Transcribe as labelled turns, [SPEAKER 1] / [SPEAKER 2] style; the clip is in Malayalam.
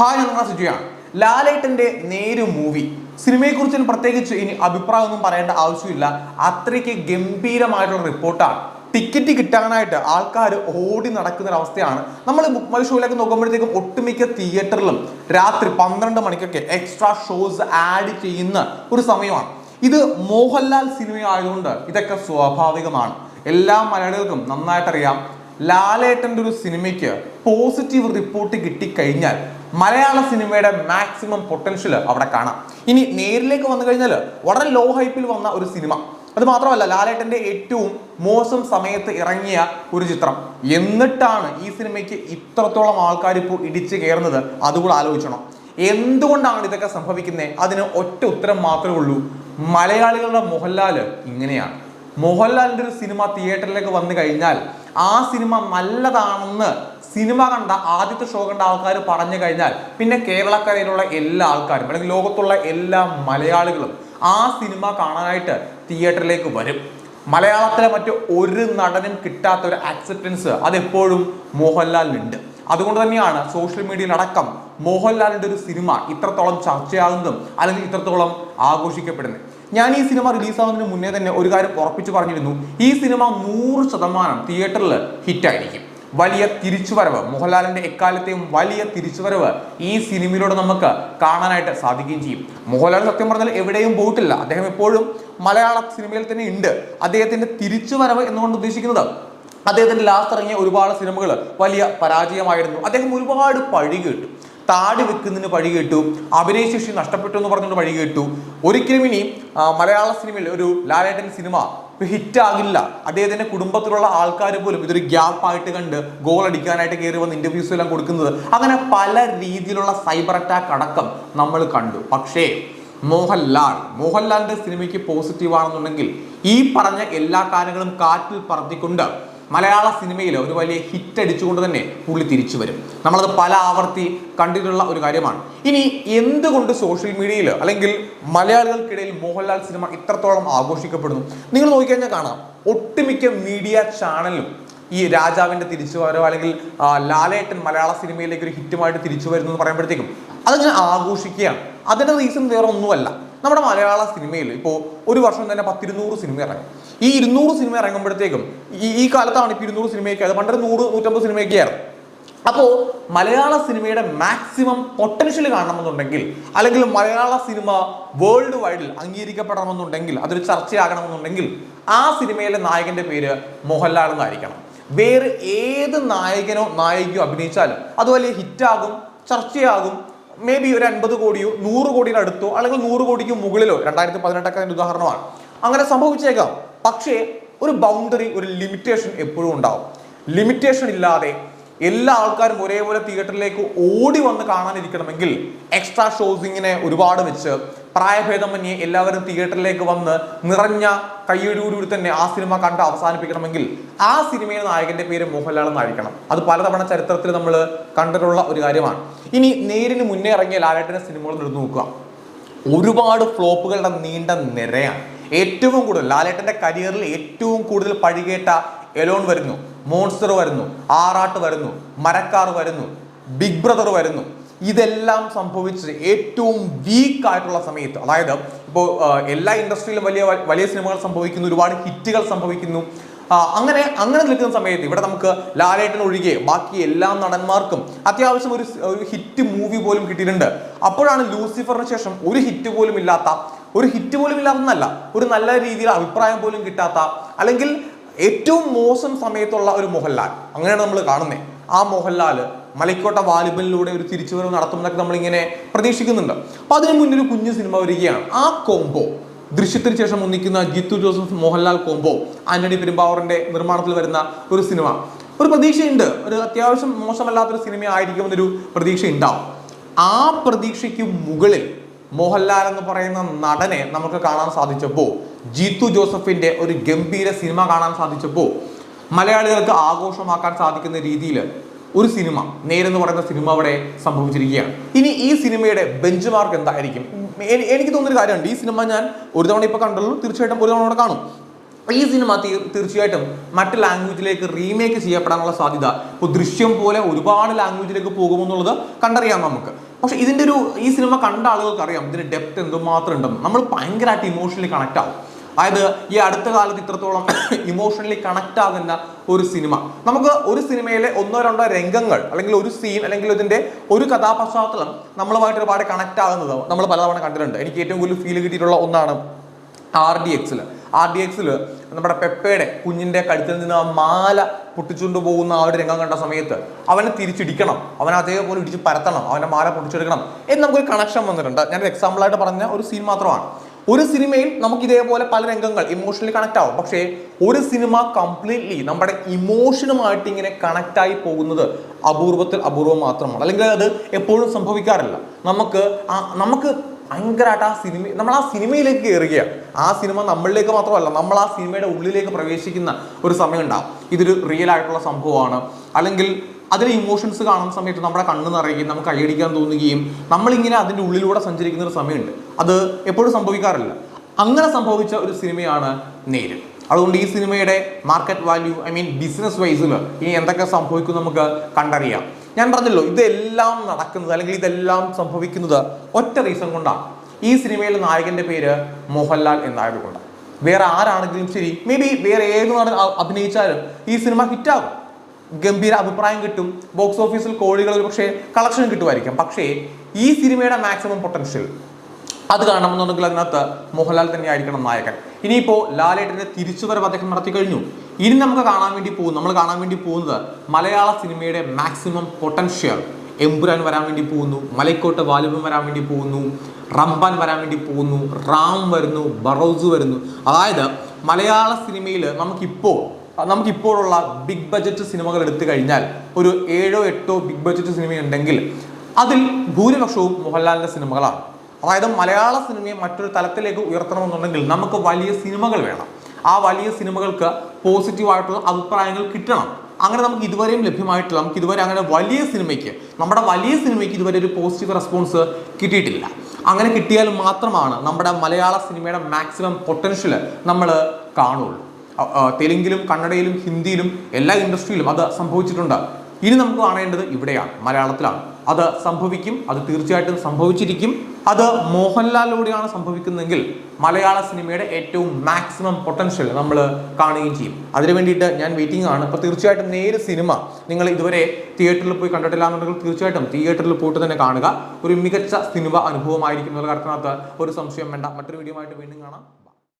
[SPEAKER 1] ഹായ് ഞാൻ സുജിയാണ് ലാലേട്ടന്റെ നേര് മൂവി. സിനിമയെക്കുറിച്ച് പ്രത്യേകിച്ച് ഇനി അഭിപ്രായമൊന്നും പറയേണ്ട ആവശ്യമില്ല. അത്രയ്ക്ക് ഗംഭീരമായിട്ടുള്ള റിപ്പോർട്ടാണ്. ടിക്കറ്റ് കിട്ടാനായിട്ട് ആൾക്കാർ ഓടി നടക്കുന്ന അവസ്ഥയാണ് നമ്മൾ ബുക്ക് മൈ ഷോയിലേക്ക് നോക്കുമ്പോഴത്തേക്കും ഒട്ടുമിക്ക തിയേറ്ററിലും രാത്രി പന്ത്രണ്ട് മണിക്കൊക്കെ എക്സ്ട്രാ ഷോസ് ആഡ് ചെയ്യുന്ന ഒരു സമയമാണ്. ഇത് മോഹൻലാൽ സിനിമ ആയതുകൊണ്ട് ഇതൊക്കെ സ്വാഭാവികമാണ്. എല്ലാ മലയാളികൾക്കും നന്നായിട്ടറിയാം. ലാലേട്ടന്റെ ഒരു സിനിമയ്ക്ക് പോസിറ്റീവ് റിപ്പോർട്ട് കിട്ടിക്കഴിഞ്ഞാൽ മലയാള സിനിമയുടെ മാക്സിമം പൊട്ടൻഷ്യൽ അവിടെ കാണാം. ഇനി നേരിലേക്ക് വന്നു കഴിഞ്ഞാൽ വളരെ ലോ ഹൈപ്പിൽ വന്ന ഒരു സിനിമ. അത് മാത്രമല്ല ലാലേട്ടന്റെ ഏറ്റവും മോശം സമയത്ത് ഇറങ്ങിയ ഒരു ചിത്രം. എന്നിട്ടാണ് ഈ സിനിമയ്ക്ക് ഇത്രത്തോളം ആൾക്കാർ ഇപ്പോൾ ഇടിച്ചു കയറുന്നത്? അതുകൂടെ ആലോചിക്കണം എന്തുകൊണ്ടാണ് ഇതൊക്കെ സംഭവിക്കുന്നത് അതിന് ഒറ്റ ഉത്തരം മാത്രമേ ഉള്ളൂ. മലയാളികളുടെ മോഹൻലാൽ ഇങ്ങനെയാണ്. മോഹൻലാലിന്റെ ഒരു സിനിമ തിയേറ്ററിലേക്ക് വന്നു കഴിഞ്ഞാൽ ആ സിനിമ നല്ലതാണെന്ന് സിനിമ കണ്ട ആദ്യത്തെ ഷോ കണ്ട ആൾക്കാർ പറഞ്ഞു കഴിഞ്ഞാൽ പിന്നെ കേരളക്കരയിലുള്ള എല്ലാ ആൾക്കാരും അല്ലെങ്കിൽ ലോകത്തുള്ള എല്ലാ മലയാളികളും ആ സിനിമ കാണാനായിട്ട് തിയേറ്ററിലേക്ക് വരും. മലയാളത്തിലെ മറ്റു ഒരു നടനും കിട്ടാത്ത ഒരു ആക്സെപ്റ്റൻസ് അതെപ്പോഴും മോഹൻലാലിനുണ്ട്. അതുകൊണ്ട് തന്നെയാണ് സോഷ്യൽ മീഡിയയിൽ അടക്കം മോഹൻലാലിന്റെ ഒരു സിനിമ ഇത്രത്തോളം ചർച്ചയാകുന്നതും അല്ലെങ്കിൽ ഇത്രത്തോളം ആഘോഷിക്കപ്പെടുന്നത്. ഞാൻ ഈ സിനിമ റിലീസാവുന്നതിന് മുന്നേ തന്നെ ഒരു കാര്യം ഉറപ്പിച്ചു പറഞ്ഞിരുന്നു. ഈ സിനിമ നൂറ് ശതമാനം തിയേറ്ററിൽ ഹിറ്റായിരിക്കും. വലിയ തിരിച്ചുവരവ് മോഹൻലാലിന്റെ എക്കാലത്തെയും വലിയ തിരിച്ചുവരവ് ഈ സിനിമയിലൂടെ നമുക്ക് കാണാനായിട്ട് സാധിക്കുകയും ചെയ്യും. മോഹൻലാൽ സത്യം പറഞ്ഞാൽ എവിടെയും പോയിട്ടില്ല. അദ്ദേഹം എപ്പോഴും മലയാള സിനിമയിൽ തന്നെ ഉണ്ട്. അദ്ദേഹത്തിന്റെ തിരിച്ചുവരവ് എന്നുകൊണ്ട് ഉദ്ദേശിക്കുന്നത് അദ്ദേഹത്തിന്റെ ലാസ്റ്റ് ഇറങ്ങിയ ഒരുപാട് സിനിമകൾ വലിയ പരാജയമായിരുന്നു. അദ്ദേഹം ഒരുപാട് പഴി കേട്ടു. താടി വെക്കുന്നതിന് പഴി കേട്ടു അഭിനയശേഷി നഷ്ടപ്പെട്ടു എന്ന് പറഞ്ഞുകൊണ്ട് പഴി കേട്ടു ഒരിക്കലും ഇനി മലയാള സിനിമയിൽ ഒരു ലാലേട്ടൻ സിനിമ ഹിറ്റ് ആകില്ല. അദ്ദേഹത്തിന്റെ കുടുംബത്തിലുള്ള ആൾക്കാർ പോലും ഇതൊരു ഗ്യാപ്പ് ആയിട്ട് കണ്ട് ഗോൾ അടിക്കാനായിട്ട് കയറി വന്ന് ഇന്റർവ്യൂസ് എല്ലാം കൊടുക്കുന്നത്. അങ്ങനെ പല രീതിയിലുള്ള സൈബർ അറ്റാക്ക് അടക്കം നമ്മൾ കണ്ടു. പക്ഷേ മോഹൻലാൽ മോഹൻലാലിന്റെ സിനിമയ്ക്ക് പോസിറ്റീവ് ആണെന്നുണ്ടെങ്കിൽ ഈ പറഞ്ഞ എല്ലാ കാര്യങ്ങളും കാറ്റിൽ പറത്തിക്കൊണ്ട് മലയാള സിനിമയിൽ ഒരു വലിയ ഹിറ്റ് അടിച്ചുകൊണ്ട് തന്നെ പുള്ളി തിരിച്ചു വരും. നമ്മളത് പല ആവർത്തി കണ്ടിട്ടുള്ള ഒരു കാര്യമാണ്. ഇനി എന്തുകൊണ്ട് സോഷ്യൽ മീഡിയയിൽ അല്ലെങ്കിൽ മലയാളികൾക്കിടയിൽ മോഹൻലാൽ സിനിമ ഇത്രത്തോളം ആഘോഷിക്കപ്പെടുന്നു? നിങ്ങൾ നോക്കിക്കഴിഞ്ഞാൽ കാണാം. ഒട്ടുമിക്ക മീഡിയ ചാനലും ഈ രാജാവിന്റെ തിരിച്ചുവരവ് അല്ലെങ്കിൽ ലാലേട്ടൻ മലയാള സിനിമയിലേക്ക് ഒരു ഹിറ്റുമായിട്ട് തിരിച്ചു വരുന്നു എന്ന് പറയുമ്പോഴത്തേക്കും അതങ്ങനെ ആഘോഷിക്കുകയാണ്. അതിന്റെ റീസൺ വേറെ ഒന്നുമല്ല നമ്മുടെ മലയാള സിനിമയിൽ ഇപ്പോൾ ഒരു വർഷം തന്നെ പത്തിരുന്നൂറ് സിനിമ ഇറങ്ങും. ഈ ഇരുന്നൂറ് സിനിമ ഇറങ്ങുമ്പോഴത്തേക്കും ഈ ഈ കാലത്താണ് ഇപ്പോൾ ഇരുന്നൂറ് സിനിമയൊക്കെ ആയത്. പണ്ടൊരു നൂറ് നൂറ്റമ്പത് സിനിമയൊക്കെ ആയിരുന്നു. അപ്പോൾ മലയാള സിനിമയുടെ മാക്സിമം പൊട്ടൻഷ്യൽ കാണണമെന്നുണ്ടെങ്കിൽ അല്ലെങ്കിൽ മലയാള സിനിമ വേൾഡ് വൈഡിൽ അംഗീകരിക്കപ്പെടണമെന്നുണ്ടെങ്കിൽ അതൊരു ചർച്ചയാകണമെന്നുണ്ടെങ്കിൽ ആ സിനിമയിലെ നായകന്റെ പേര് മോഹൻലാൽ എന്നായിരിക്കണം. വേറെ ഏത് നായകനോ നായികയോ അഭിനയിച്ചാലും അത് വലിയ ഹിറ്റാകും ചർച്ചയാകും. മേ ബി ഒരു അൻപത് കോടിയോ നൂറ് കോടിയുടെ അടുത്തോ അല്ലെങ്കിൽ നൂറ് കോടിക്ക് മുകളിലോ രണ്ടായിരത്തി പതിനെട്ടൊക്കെ അതിന്റെ ഉദാഹരണമാണ്. അങ്ങനെ സംഭവിച്ചേക്കാം. പക്ഷേ ഒരു ബൗണ്ടറി ഒരു ലിമിറ്റേഷൻ എപ്പോഴും ഉണ്ടാവും. ലിമിറ്റേഷൻ ഇല്ലാതെ എല്ലാ ആൾക്കാരും ഒരേപോലെ തിയേറ്ററിലേക്ക് ഓടി വന്ന് കാണാനിരിക്കണമെങ്കിൽ എക്സ്ട്രാ ഷോസിങ്ങിനെ ഒരുപാട് വെച്ച് പ്രായഭേദമന്യേ എല്ലാവരും തിയേറ്ററിലേക്ക് വന്ന് നിറഞ്ഞ കയ്യടിയോടുകൂടി തന്നെ ആ സിനിമ കണ്ട് അവസാനിപ്പിക്കണമെങ്കിൽ ആ സിനിമയിലെ നായകന്റെ പേര് മോഹൻലാൽ എന്നായിരിക്കണം. അത് പലതവണ ചരിത്രത്തിൽ നമ്മൾ കണ്ടിട്ടുള്ള ഒരു കാര്യമാണ്. ഇനി നേരിന് മുന്നേ ഇറങ്ങിയ ലാലേട്ടന്റെ സിനിമകൾ എടുത്തു നോക്കുക. ഒരുപാട് ഫ്ലോപ്പുകളുടെ നീണ്ട നിരയാണ്. ഏറ്റവും കൂടുതൽ ലാലേട്ടന്റെ കരിയറിൽ ഏറ്റവും കൂടുതൽ പഴികേട്ട എലോൺ വരുന്നു. മോൺസ്റ്റർ വരുന്നു ആറാട്ട് വരുന്നു മരക്കാർ വരുന്നു ബിഗ് ബ്രദർ വരുന്നു. ഇതെല്ലാം സംഭവിച്ച് ഏറ്റവും വീക്ക് ആയിട്ടുള്ള സമയത്ത് അതായത് ഇപ്പോൾ എല്ലാ ഇൻഡസ്ട്രിയിലും വലിയ വലിയ സിനിമകൾ സംഭവിക്കുന്നു ഒരുപാട് ഹിറ്റുകൾ സംഭവിക്കുന്നു. അങ്ങനെ അങ്ങനെ നിൽക്കുന്ന സമയത്ത് ഇവിടെ നമുക്ക് ലാലേട്ടൻ ഒഴികെ ബാക്കി എല്ലാ നടന്മാർക്കും അത്യാവശ്യം ഒരു ഒരു ഹിറ്റ് മൂവി പോലും കിട്ടിയിട്ടുണ്ട്. അപ്പോഴാണ് ലൂസിഫറിന് ശേഷം ഒരു ഹിറ്റ് പോലും ഇല്ലാത്ത ഒരു ഹിറ്റ് പോലും ഇല്ലാത്തതല്ല. ഒരു നല്ല രീതിയിൽ അഭിപ്രായം പോലും കിട്ടാത്ത അല്ലെങ്കിൽ ഏറ്റവും മോശം സമയത്തുള്ള ഒരു മോഹൻലാൽ. അങ്ങനെയാണ് നമ്മൾ കാണുന്നത് ആ മോഹൻലാൽ മലക്കോട്ട വാലിബലിലൂടെ ഒരു തിരിച്ചുവരവ് നടത്തുമെന്നൊക്കെ നമ്മളിങ്ങനെ പ്രതീക്ഷിക്കുന്നുണ്ട്. അപ്പൊ അതിനു മുന്നിൽ ഒരു കുഞ്ഞു സിനിമ വരികയാണ്. ആ കോംബോ. ദൃശ്യത്തിന് ശേഷം ഒന്നിക്കുന്ന ജിത്തു ജോസഫ് മോഹൻലാൽ കോംബോ ആന്റണി പെരുമ്പാവറിന്റെ നിർമ്മാണത്തിൽ വരുന്ന ഒരു സിനിമ. ഒരു പ്രതീക്ഷയുണ്ട്. ഒരു അത്യാവശ്യം മോശമല്ലാത്തൊരു സിനിമ ആയിരിക്കുമെന്നൊരു പ്രതീക്ഷ ഉണ്ടാവും ആ പ്രതീക്ഷയ്ക്ക് മുകളിൽ മോഹൻലാൽ എന്ന് പറയുന്ന നടനെ നമുക്ക് കാണാൻ സാധിച്ചപ്പോൾ ജീത്തു ജോസഫിന്റെ ഒരു ഗംഭീര സിനിമ കാണാൻ സാധിച്ചപ്പോൾ മലയാളികൾക്ക് ആഘോഷമാക്കാൻ സാധിക്കുന്ന രീതിയിൽ ഒരു സിനിമ നേരെന്ന് പറയുന്ന സിനിമ അവിടെ സംഭവിച്ചിരിക്കുകയാണ്. ഇനി ഈ സിനിമയുടെ ബെഞ്ച് മാർക്ക് എന്തായിരിക്കും എനിക്ക് തോന്നുന്നൊരു കാര്യമുണ്ട്. ഈ സിനിമ ഞാൻ ഒരു തവണ ഇപ്പൊ കണ്ടുള്ളൂ. തീർച്ചയായിട്ടും ഒരു തവണ കൂടെ കാണും. ഈ സിനിമ തീർ തീർച്ചയായിട്ടും മറ്റ് ലാംഗ്വേജിലേക്ക് റീമേക്ക് ചെയ്യപ്പെടാനുള്ള സാധ്യത ഇപ്പോൾ ദൃശ്യം പോലെ ഒരുപാട് ലാംഗ്വേജിലേക്ക് പോകുമെന്നുള്ളത് കണ്ടറിയാം നമുക്ക്. പക്ഷെ ഇതിന്റെ ഒരു ഈ സിനിമ കണ്ട ആളുകൾക്ക് അറിയാം ഇതിന്റെ ഡെപ്ത് എന്തുമാത്രം ഉണ്ടെന്ന്. നമ്മൾ ഭയങ്കരമായിട്ട് ഇമോഷണലി കണക്ട് ആവും. അതായത് ഈ അടുത്ത കാലത്ത് ഇത്രത്തോളം ഇമോഷണലി കണക്ട് ആകുന്ന ഒരു സിനിമ. നമുക്ക് ഒരു സിനിമയിലെ ഒന്നോ രണ്ടോ രംഗങ്ങൾ അല്ലെങ്കിൽ ഒരു സീൻ അല്ലെങ്കിൽ ഇതിന്റെ ഒരു കഥാപശ്ചാത്തലം നമ്മളുമായിട്ട് ഒരുപാട് കണക്ട് ആകുന്നത് നമ്മൾ പലതവണ കണ്ടിട്ടുണ്ട്. എനിക്ക് ഏറ്റവും കൂടുതൽ ഫീൽ കിട്ടിയിട്ടുള്ള ഒന്നാണ് ആർ ഡി എക്സിൽ ആർ ഡി എക്സിൽ നമ്മുടെ പെപ്പയുടെ കുഞ്ഞിന്റെ കഴുത്തിൽ നിന്ന് ആ മാല പൊട്ടിച്ചുകൊണ്ട് പോകുന്ന ആ ഒരു രംഗം കണ്ട സമയത്ത് അവനെ തിരിച്ചിടിക്കണം. അവനെ അതേപോലെ ഇടിച്ച് പരത്തണം. അവന്റെ മാല പൊട്ടിച്ചെടുക്കണം എന്ന് നമുക്കൊരു കണക്ഷൻ വന്നിട്ടുണ്ട്. ഞാനൊരു എക്സാമ്പിളായിട്ട് പറഞ്ഞ ഒരു സീൻ മാത്രമാണ്. ഒരു സിനിമയിൽ നമുക്ക് ഇതേപോലെ പല രംഗങ്ങൾ ഇമോഷണലി കണക്ട് ആവും. പക്ഷേ ഒരു സിനിമ കംപ്ലീറ്റ്ലി നമ്മുടെ ഇമോഷനുമായിട്ട് ഇങ്ങനെ കണക്ട് ആയി പോകുന്നത് അപൂർവത്തിൽ അപൂർവം മാത്രമാണ്. അല്ലെങ്കിൽ അത് എപ്പോഴും സംഭവിക്കാറില്ല. നമുക്ക് നമുക്ക് ഭയങ്കരമായിട്ട് ആ സിനിമ നമ്മൾ ആ സിനിമയിലേക്ക് കയറുക ആ സിനിമ നമ്മളിലേക്ക് മാത്രമല്ല നമ്മൾ ആ സിനിമയുടെ ഉള്ളിലേക്ക് പ്രവേശിക്കുന്ന ഒരു സമയം ഉണ്ടാവും ഇതൊരു റിയൽ ആയിട്ടുള്ള സംഭവമാണ്. അല്ലെങ്കിൽ അതിലെ ഇമോഷൻസ് കാണുന്ന സമയത്ത് നമ്മുടെ കണ്ണ് നിറയുകയും നമുക്ക് കൈയടിക്കാൻ തോന്നുകയും നമ്മളിങ്ങനെ അതിന്റെ ഉള്ളിലൂടെ സഞ്ചരിക്കുന്ന ഒരു സമയമുണ്ട്. അത് എപ്പോഴും സംഭവിക്കാറില്ല. അങ്ങനെ സംഭവിച്ച ഒരു സിനിമയാണ് നേര് അതുകൊണ്ട് ഈ സിനിമയുടെ market value I mean business വൈസിൽ ഇനി എന്തൊക്കെ സംഭവിക്കും നമുക്ക് കണ്ടറിയാം. ഞാൻ പറഞ്ഞല്ലോ ഇതെല്ലാം നടക്കുന്നത് അല്ലെങ്കിൽ ഇതെല്ലാം സംഭവിക്കുന്നത് ഒറ്റ റീസൺ കൊണ്ടാണ്. ഈ സിനിമയിലെ നായകന്റെ പേര് മോഹൻലാൽ എന്നായതുകൊണ്ട് വേറെ ആരാണെങ്കിലും ശരി മേ ബി വേറെ ഏത് നടൻ അഭിനയിച്ചാലും ഈ സിനിമ ഹിറ്റാകും ഗംഭീര അഭിപ്രായം കിട്ടും ബോക്സ് ഓഫീസിൽ കോടികൾ ഒരു പക്ഷേ കളക്ഷൻ കിട്ടുമായിരിക്കും. പക്ഷേ ഈ സിനിമയുടെ മാക്സിമം പൊട്ടൻഷ്യൽ അത് കാണണമെന്നുണ്ടെങ്കിൽ അതിനകത്ത് മോഹൻലാൽ തന്നെ ആയിരിക്കണം നായകൻ. ഇനിയിപ്പോൾ ലാലേട്ടന്റെ തിരിച്ചുവരവ് അദ്ദേഹം നടത്തി കഴിഞ്ഞു. ഇനി നമുക്ക് കാണാൻ വേണ്ടി പോകും. നമ്മൾ കാണാൻ വേണ്ടി പോകുന്നത് മലയാള സിനിമയുടെ മാക്സിമം പൊട്ടൻഷ്യൽ എമ്പുരാൻ വരാൻ വേണ്ടി പോകുന്നു. മലക്കോട്ട് വാലുബൻ വരാൻ വേണ്ടി പോകുന്നു. റംബാൻ വരാൻ വേണ്ടി പോകുന്നു. റാം വരുന്നു. ബറോസ് വരുന്നു. അതായത് മലയാള സിനിമയിൽ നമുക്കിപ്പോൾ നമുക്കിപ്പോഴുള്ള ബിഗ് ബജറ്റ് സിനിമകൾ എടുത്തു കഴിഞ്ഞാൽ ഒരു ഏഴോ എട്ടോ ബിഗ് ബജറ്റ് സിനിമയുണ്ടെങ്കിൽ അതിൽ ഭൂരിപക്ഷവും മോഹൻലാലിന്റെ സിനിമകളാണ്. അതായത് മലയാള സിനിമയെ മറ്റൊരു തലത്തിലേക്ക് ഉയർത്തണമെന്നുണ്ടെങ്കിൽ നമുക്ക് വലിയ സിനിമകൾ വേണം. ആ വലിയ സിനിമകൾക്ക് പോസിറ്റീവായിട്ടുള്ള അഭിപ്രായങ്ങൾ കിട്ടണം. അങ്ങനെ നമുക്ക് ഇതുവരെയും ലഭ്യമായിട്ടില്ല. നമുക്ക് ഇതുവരെ അങ്ങനെ വലിയ സിനിമയ്ക്ക് നമ്മുടെ വലിയ സിനിമയ്ക്ക് ഇതുവരെ ഒരു പോസിറ്റീവ് റെസ്പോൺസ് കിട്ടിയിട്ടില്ല. അങ്ങനെ കിട്ടിയാൽ മാത്രമാണ് നമ്മുടെ മലയാള സിനിമയുടെ മാക്സിമം പൊട്ടൻഷ്യൽ നമ്മൾ കാണുള്ളൂ. തെലുങ്കിലും കന്നഡയിലും ഹിന്ദിയിലും എല്ലാ ഇൻഡസ്ട്രിയിലും അത് സംഭവിച്ചിട്ടുണ്ട്. ഇനി നമുക്ക് കാണേണ്ടത് ഇവിടെയാണ് മലയാളത്തിലാണ്. അത് സംഭവിക്കും അത് തീർച്ചയായിട്ടും സംഭവിച്ചിരിക്കും. അത് മോഹൻലാലിലൂടെയാണ് സംഭവിക്കുന്നതെങ്കിൽ മലയാള സിനിമയുടെ ഏറ്റവും മാക്സിമം പൊട്ടൻഷ്യൽ നമ്മൾ കാണുകയും ചെയ്യും. അതിനു വേണ്ടിയിട്ട് ഞാൻ വെയിറ്റിംഗ് ആണ്. അപ്പോൾ തീർച്ചയായിട്ടും നേര് സിനിമ നിങ്ങൾ ഇതുവരെ തിയേറ്ററിൽ പോയി കണ്ടിട്ടില്ല എന്നുണ്ടെങ്കിൽ തീർച്ചയായിട്ടും തിയേറ്ററിൽ പോയിട്ട് തന്നെ കാണുക. ഒരു മികച്ച സിനിമ അനുഭവമായിരിക്കും എന്നുള്ള കാര്യത്തിനകത്ത് ഒരു സംശയം വേണ്ട. മറ്റൊരു വീഡിയോ ആയിട്ട് വീണ്ടും കാണാം.